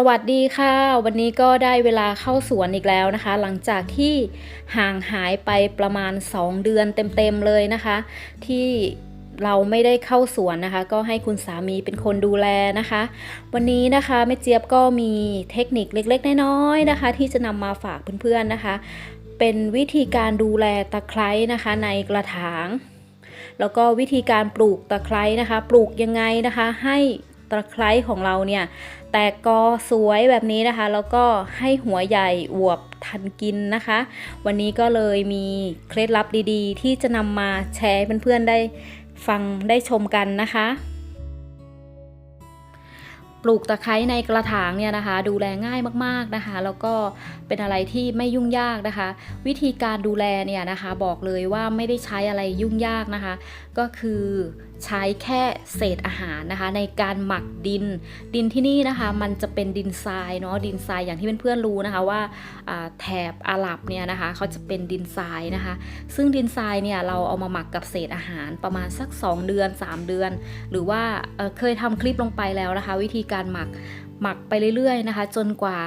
สวัสดีค่ะ วันนี้ก็ได้เวลาเข้าสวนอีกแล้วนะคะ หลังจากที่ห่างหายไปประมาณ 2 เดือนเต็มๆเลยนะคะ ที่เราไม่ได้เข้าสวนนะคะ ก็ให้คุณสามีเป็นคนดูแลนะคะ วันนี้นะคะแม่เจี๊ยบก็มีเทคนิคเล็กๆน้อยๆนะคะ ที่จะนำมาฝากเพื่อนๆนะคะ เป็นวิธีการดูแลตะไคร้นะคะ ในกระถาง แล้วก็วิธีการปลูกตะไคร้นะคะ ปลูกยังไงนะคะ ให้ตะไคร้ของเราเนี่ย แตกกอสวยแบบนี้นะคะ แล้วก็ให้หัวใหญ่อวบทันกินนะคะ วันนี้ก็เลยมีเคล็ดลับดีๆ ที่จะนำมาแชร์เพื่อนๆได้ฟังได้ชมกันนะคะปลูกตะไคร้ในกระถางเนี่ยนะคะ ดูแลง่ายมากๆนะคะ แล้วก็เป็นอะไรที่ไม่ยุ่งยากนะคะ วิธีการดูแลเนี่ยนะคะ บอกเลยว่าไม่ได้ใช้อะไรยุ่งยากนะคะ ก็คือใช้แค่เศษอาหารนะคะ ในการหมักดิน ดินที่นี่นะคะมันจะเป็นดินทรายเนาะดินทรายอย่างที่เพื่อนๆรู้นะคะว่าแถบอาหรับเนี่ยนะคะเขาจะเป็นดินทรายนะคะ ซึ่งดินทรายเนี่ยเราเอามาหมักกับเศษอาหารประมาณสัก 2 เดือน 3 เดือน หรือว่าเเคยทำคลิปลงไปแล้วนะคะ วิธีการหมักหมักไปเรื่อยๆนะคะ จนกว่า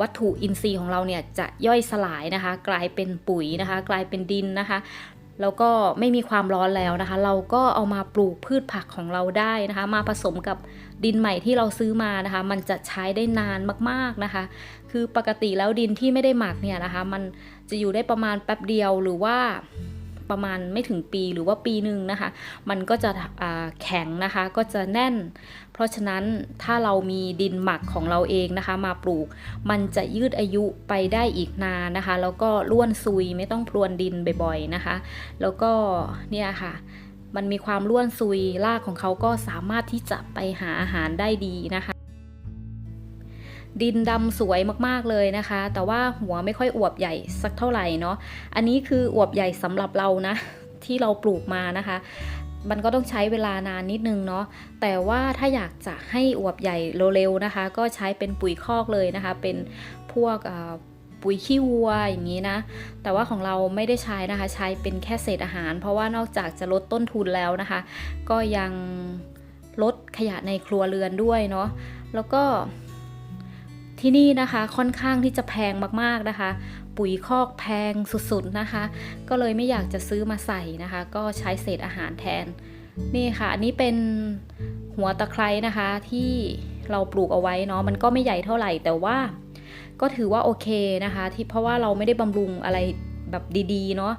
วัตถุอินทรีย์ของเราเนี่ยจะย่อยสลายนะคะ กลายเป็นปุ๋ยนะคะ กลายเป็นดินนะคะ แล้วก็ไม่มีความร้อนแล้วนะคะ เราก็เอามาปลูกพืชผักของเราได้นะคะ มาผสมกับดินใหม่ที่เราซื้อมานะคะ มันจะใช้ได้นานมากๆนะคะ คือปกติแล้วดินที่ไม่ได้หมักเนี่ยนะคะ มันจะอยู่ได้ประมาณแป๊บเดียวหรือว่า ประมาณไม่ถึงปีหรือว่าปีหนึ่งนะคะ มันก็จะแข็งนะคะก็จะแน่น เพราะฉะนั้นถ้าเรามีดินหมักของเราเองนะคะ มาปลูก มันจะยืดอายุไปได้อีกนานนะคะ แล้วก็ล้วนซุยไม่ต้องพรวนดินบ่อยๆนะคะ แล้วก็เนี่ยค่ะมันมีความล้วนซุยรากของเขาก็สามารถที่จะไปหาอาหารได้ดีนะคะ ดินดำสวยมากๆเลยนะคะ แต่ว่าหัวไม่ค่อยอวบใหญ่สักเท่าไหร่เนาะอันนี้คืออวบใหญ่สำหรับเรานะ ที่เราปลูกมานะคะ มันก็ต้องใช้เวลานานนิดนึงเนาะแต่ว่าถ้าอยากจะให้อวบใหญ่เร็วๆนะคะ ก็ใช้เป็นปุ๋ยคอกเลยนะคะ เป็นพวกปุ๋ยขี้วัวอย่างนี้นะ แต่ว่าของเราไม่ได้ใช้นะคะ ใช้เป็นแค่เศษอาหาร เพราะว่านอกจากจะลดต้นทุนแล้วนะคะ ก็ยังลดขยะในครัวเรือนด้วยเนาะ แล้วก็ ที่นี่นะคะค่อนข้างที่จะแพงมากๆนะคะ ปุ๋ยคอกแพงสุดๆนะคะ ก็เลยไม่อยากจะซื้อมาใส่นะคะ ก็ใช้เศษอาหารแทน นี่ค่ะ อันนี้เป็นหัวตะไคร้นะคะที่เราปลูกเอาไว้เนาะมันก็ไม่ใหญ่เท่าไหร่แต่ว่า ก็ถือว่าโอเคนะคะ ที่เพราะว่าเราไม่ได้บำรุงอะไรแบบดีๆเนาะ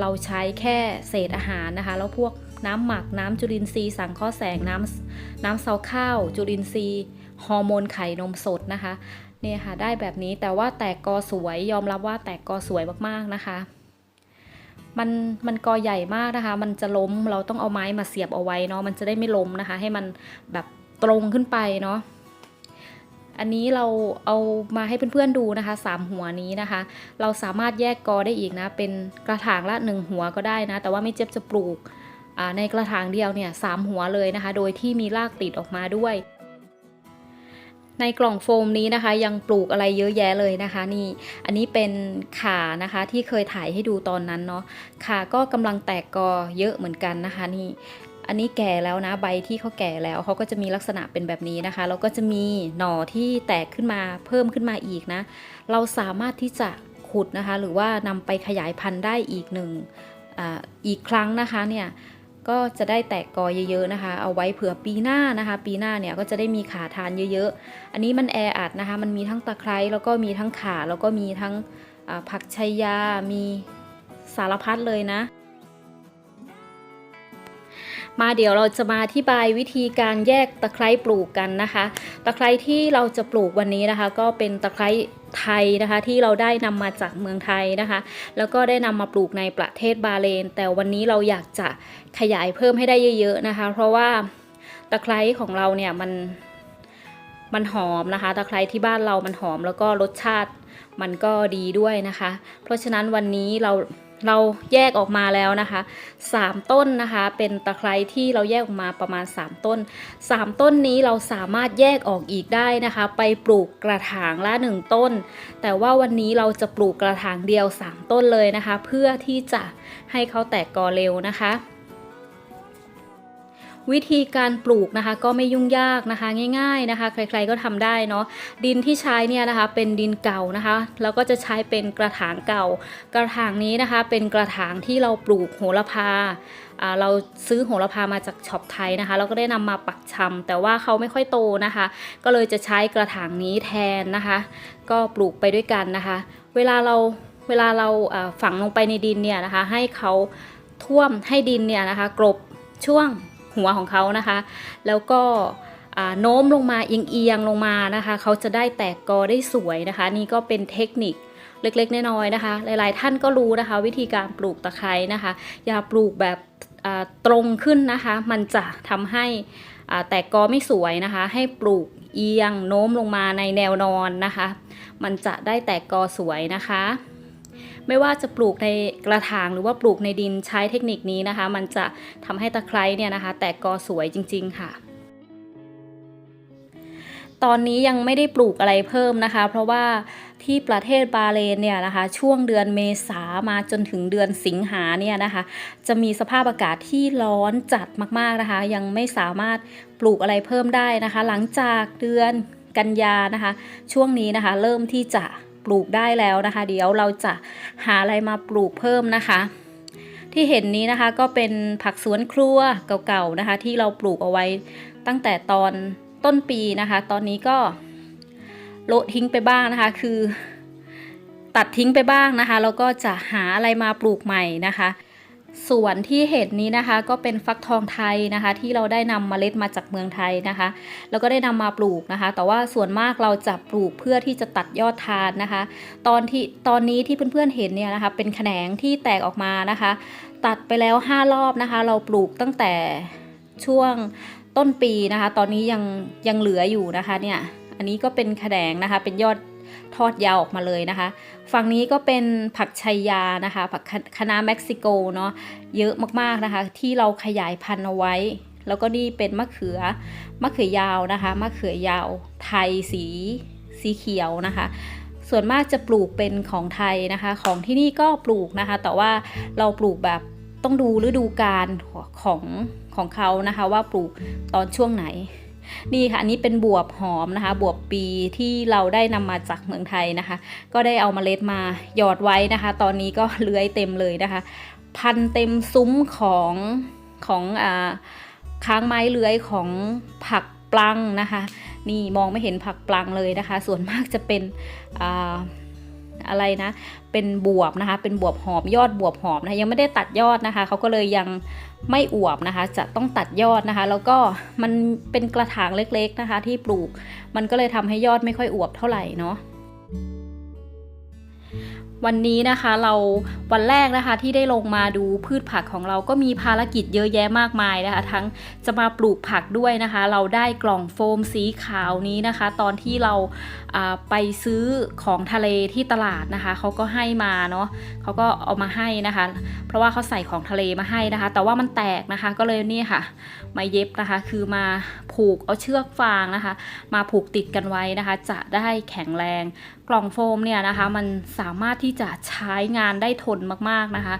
เราใช้แค่เศษอาหารนะคะ แล้วพวกน้ำหมักน้ำจุลินทรีย์สังเคราะห์แสงน้ำน้ำเซาข้าว จุลินทรีย์ฮอร์โมนไข่นมสดนะคะ เนี่ยค่ะได้แบบนี้แต่ว่าแตกกอสวยยอมรับว่าแตกกอสวยมากๆนะคะ มันมันกอใหญ่มากนะคะ มันจะล้มเราต้องเอาไม้มาเสียบเอาไว้เนาะมันจะได้ไม่ล้มนะคะ ให้มันแบบตรงขึ้นไปเนาะอันนี้เราเอามาให้เพื่อนๆดูนะคะสามหัวนี้นะคะ เราสามารถแยกกอได้อีกนะ เป็นกระถางละหนึ่งหัวก็ได้นะ แต่ว่าไม่เจ็บจะปลูกในกระถางเดียวเนี่ยสามหัวเลยนะคะ โดยที่มีรากติดออกมาด้วย ในกล่องโฟมนี้นะคะยังปลูกอะไรเยอะแยะเลยนะคะนี่อันนี้เป็นขานะคะที่เคยถ่ายให้ดูตอนนั้นเนาะขาก็กำลังแตกกอเยอะเหมือนกันนะคะนี่อันนี้แก่แล้วนะใบที่เขาแก่แล้วเขาก็จะมีลักษณะเป็นแบบนี้นะคะแล้วก็จะมีหน่อที่แตกขึ้นมาเพิ่มขึ้นมาอีกนะ เราสามารถที่จะขุดนะคะ หรือว่านำไปขยายพันธุ์ได้อีกหนึ่งออีกครั้งนะคะเนี่ย ก็จะได้แตกกอเยอะๆนะคะ เอาไว้เผื่อปีหน้านะคะ ปีหน้าเนี่ยก็จะได้มีขาทานเยอะๆ อันนี้มันแออัดนะคะ มันมีทั้งตะไคร้แล้วก็มีทั้งขาแล้วก็มีทั้งผักชัยยา มีสารพัดเลยนะ มาเดี๋ยวเราจะมาอธิบายวิธีการแยกตะไคร้ปลูกกันนะคะ ตะไคร้ที่เราจะปลูกวันนี้นะคะ ก็เป็นตะไคร้ไทยนะคะที่เราได้นำมาจากเมืองไทยนะคะ แล้วก็ได้นำมาปลูกในประเทศบาเลน แต่วันนี้เราอยากจะขยายเพิ่มให้ได้เยอะ ๆนะคะ เพราะว่าตะไคร้ของเราเนี่ยมันมันหอมนะคะตะไคร้ที่บ้านเรามันหอมแล้วก็รสชาติมันก็ดีด้วยนะคะ เพราะฉะนั้นวันนี้เรา เราแยกออกมาแล้วนะคะ 3 ต้นนะคะ เป็นตะไคร้ที่เราแยกออกมาประมาณ 3 ต้น 3 ต้นนี้เราสามารถแยกออกอีกได้นะคะ ไปปลูกกระถางละ 1 ต้น แต่ว่าวันนี้เราจะปลูกกระถางเดียว 3 ต้นเลยนะคะ เพื่อที่จะให้เขาแตกกอเร็วนะคะ วิธีการปลูกนะคะ ก็ไม่ยุ่งยากนะคะ ง่ายๆนะคะ ใครๆก็ทำได้เนาะดินที่ใช้เนี่ยนะคะ เป็นดินเก่านะคะแล้วก็จะใช้เป็นกระถางเก่า กระถางนี้นะคะ เป็นกระถางที่เราปลูกโหระพาเราซื้อโหระพามาจากช็อปไทยนะคะ เราก็ได้นำมาปักชำแต่ว่าเขาไม่ค่อยโตนะคะ ก็เลยจะใช้กระถางนี้แทนนะคะ ก็ปลูกไปด้วยกันนะคะ เวลาเราเวลาเราฝังลงไปในดินเนี่ยนะคะ ให้เขาท่วมให้ดินเนี่ยนะคะ กรบช่วง หัวของเขานะคะ แล้วก็โน้มลงมาเอียงๆลงมานะคะ เขาจะได้แตกกอได้สวยนะคะ นี่ก็เป็นเทคนิคเล็กๆน้อยๆนะคะ หลายๆท่านก็รู้นะคะ วิธีการปลูกตะไคร้นะคะ อย่าปลูกแบบตรงขึ้นนะคะ มันจะทำให้แตกกอไม่สวยนะคะ ให้ปลูกเอียงโน้มลงมาในแนวนอนนะคะ มันจะได้แตกกอสวยนะคะ ไม่ว่าจะปลูกในกระถางหรือว่าปลูกในดินใช้เทคนิคนี้นะคะ มันจะทำให้ตะไคร้เนี่ยนะคะ แตกกอสวยจริง ๆ ค่ะตอนนี้ยังไม่ได้ปลูกอะไรเพิ่มนะคะ เพราะว่าที่ประเทศบาห์เรนเนี่ยนะคะ ช่วงเดือนเมษามาจนถึงเดือนสิงหาเนี่ยนะคะ จะมีสภาพอากาศที่ร้อนจัดมากๆนะคะ ยังไม่สามารถปลูกอะไรเพิ่มได้นะคะ หลังจากเดือนกันยานะคะ ช่วงนี้นะคะ เริ่มที่จะ ปลูกได้แล้วนะคะ เดี๋ยวเราจะหาอะไรมาปลูกเพิ่มนะคะ ที่เห็นนี้นะคะก็เป็นผักสวนครัวเก่าๆนะคะ ที่เราปลูกเอาไว้ตั้งแต่ตอนต้นปีนะคะ ตอนนี้ก็โละทิ้งไปบ้างนะคะ คือ ตัดทิ้งไปบ้างนะคะแล้วก็จะหาอะไรมาปลูกใหม่นะคะ ส่วนที่เห็นนี้นะคะ ก็เป็นฟักทองไทยนะคะ ที่เราได้นำเมล็ดมาจากเมืองไทยนะคะ แล้วก็ได้นำมาปลูกนะคะ แต่ว่าส่วนมากเราจะปลูกเพื่อที่จะตัดยอดทานนะคะ ตอนที่ตอนนี้ที่เพื่อนๆเห็นเนี่ยนะคะ เป็นแขนงที่แตกออกมานะคะ ตัดไปแล้ว 5 รอบนะคะ เราปลูกตั้งแต่ช่วงต้นปีนะคะ ตอนนี้ยังยังเหลืออยู่นะคะเนี่ยอันนี้ก็เป็นแขนงนะคะ เป็นยอด ทอดยาวออกมาเลยนะคะ ฝั่งนี้ก็เป็นผักชัยยานะคะ ผักคะน้าเม็กซิโกเนาะเยอะมากๆนะคะ ที่เราขยายพันธุ์เอาไว้ แล้วก็นี่เป็นมะเขือมะเขือยาวนะคะมะเขือยาวไทยสีสีเขียวนะคะส่วนมากจะปลูกเป็นของไทยนะคะ ของที่นี่ก็ปลูกนะคะ แต่ว่าเราปลูกแบบต้องดูฤดูกาลของของเขานะคะ ว่าปลูกตอนช่วงไหน นี่ค่ะอันนี้เป็นบวบหอมนะคะ บวบปีที่เราได้นำมาจากเมืองไทยนะคะ ก็ได้เอามาเมล็ดมาหยอดไว้นะคะ ตอนนี้ก็เลื้อยเต็มเลยนะคะ พันเต็มซุ้มของของอ่าค้างไม้เลื้อยของผักปลังนะคะ นี่มองไม่เห็นผักปลังเลยนะคะ ส่วนมากจะเป็นอ่า อะไรนะ เป็นบวบนะคะ เป็นบวบหอมยอดบวบหอมนะคะยังไม่ได้ตัดยอดนะคะเขาก็เลยยังไม่อวบนะคะ จะต้องตัดยอดนะคะ แล้วก็มันเป็นกระถางเล็กๆนะคะ ที่ปลูกมันก็เลยทำให้ยอดไม่ค่อยอวบเท่าไหร่เนาะ วันนี้นะคะเราวันแรกนะคะที่ได้ลงมาดูพืชผักของเราก็มีภารกิจเยอะแยะมากมายนะคะ ทั้งจะมาปลูกผักด้วยนะคะ เราได้กล่องโฟมสีขาวนี้นะคะ ตอนที่เราไปซื้อของทะเลที่ตลาดนะคะเขาก็ให้มาเนาะเขาก็เอามาให้นะคะ เพราะว่าเขาใส่ของทะเลมาให้นะคะ แต่ว่ามันแตกนะคะก็เลยนี่ค่ะ มาเย็บนะคะ คือมาผูกเอาเชือกฟางนะคะ มาผูกติดกันไว้นะคะ จะได้แข็งแรง กล่องโฟมเนี่ยนะคะมันสามารถที่จะใช้งานได้ทนมากๆนะคะ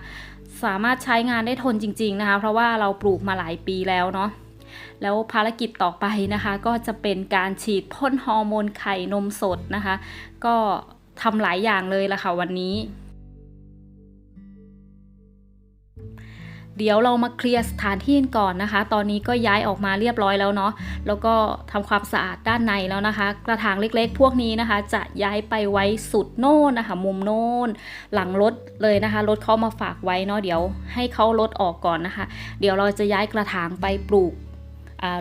สามารถใช้งานได้ทนจริง ๆนะคะ เพราะว่าเราปลูกมาหลายปีแล้วเนาะแล้วภารกิจต่อไปนะคะ ก็จะเป็นการฉีดพ่นฮอร์โมนไข่นมสดนะคะ ก็ทำหลายอย่างเลยละค่ะวันนี้ เดี๋ยวเรามาเคลียร์สถานที่กันก่อนนะคะ ตอนนี้ก็ย้ายออกมาเรียบร้อยแล้วเนาะ แล้วก็ทำความสะอาดด้านในแล้วนะคะ กระถางเล็กๆ พวกนี้นะคะ จะย้ายไปไว้สุดโน่นนะคะ มุมโน่น หลังรถเลยนะคะ รถเขามาฝากไว้เนาะ เดี๋ยวให้เขารถออกก่อนนะคะ เดี๋ยวเราจะย้ายกระถางไปปลูก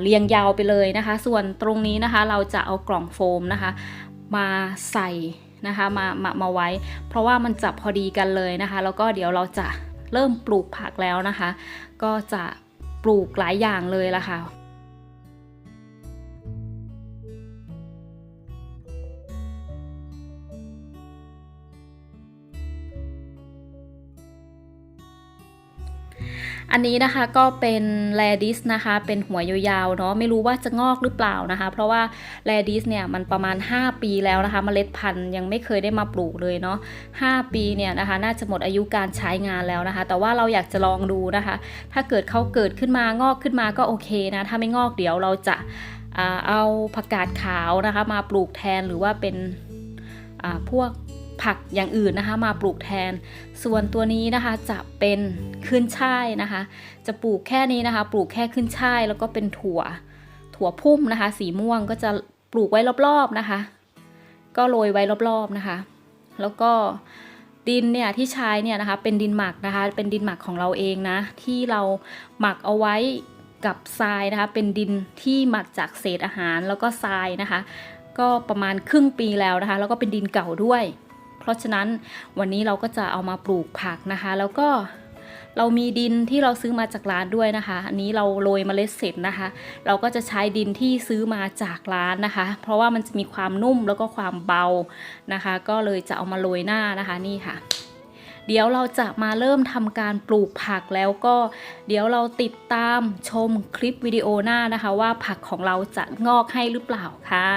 เรียงยาวไปเลยนะคะ ส่วนตรงนี้นะคะ เราจะเอากล่องโฟมนะคะ มาใส่นะคะมามามาไว้ เพราะว่ามันจะพอดีกันเลยนะคะ แล้วก็เดี๋ยวเราจะ เริ่มปลูกผักแล้วนะคะ ก็จะปลูกหลายอย่างเลยละค่ะ อันนี้นะคะก็เป็นแรดิสนะคะ เป็นหัวยาวๆเนาะไม่รู้ว่าจะงอกหรือเปล่านะคะ เพราะว่าแรดิสเนี่ยมันประมาณ 5 ปีแล้วนะคะเมล็ดพันธุ์ยังไม่เคยได้มาปลูกเลยเนาะ5ปีเนี่ยนะคะ น่าจะหมดอายุการใช้งานแล้วนะคะ แต่ว่าเราอยากจะลองดูนะคะ ถ้าเกิดเขาเกิดขึ้นมางอกขึ้นมาก็โอเคนะ ถ้าไม่งอกเดี๋ยวเราจะเอาผักกาดขาวนะคะ มาปลูกแทนหรือว่าเป็นพวก ผักอย่างอื่นนะคะมาปลูกแทน ส่วนตัวนี้นะคะจะเป็นขึ้นช่ายนะคะ จะปลูกแค่นี้นะคะ ปลูกแค่ขึ้นช่ายแล้วก็เป็นถั่ว ถั่วพุ่มนะคะ สีม่วงก็จะปลูกไว้รอบๆนะคะ ก็โรยไว้รอบๆนะคะ แล้วก็ดินเนี่ยที่ใช้เนี่ยนะคะเป็นดินหมักนะคะ เป็นดินหมักของเราเองนะที่เราหมักเอาไว้กับทรายนะคะ เป็นดินที่หมักจากเศษอาหารแล้วก็ทรายนะคะ ก็ประมาณครึ่งปีแล้วนะคะ แล้วก็เป็นดินเก่าด้วย เพราะฉะนั้นวันนี้เราก็จะเอามาปลูกผักนะคะ แล้วก็เรามีดินที่เราซื้อมาจากร้านด้วยนะคะ อันนี้เราโรยเมล็ดเสร็จนะคะ เราก็จะใช้ดินที่ซื้อมาจากร้านนะคะ เพราะว่ามันจะมีความนุ่มแล้วก็ความเบานะคะ ก็เลยจะเอามาโรยหน้านะคะนี่ค่ะ เดี๋ยวเราจะมาเริ่มทำการปลูกผักแล้วก็ เดี๋ยวเราติดตามชมคลิปวิดีโอหน้านะคะ ว่าผักของเราจะงอกให้หรือเปล่าค่ะ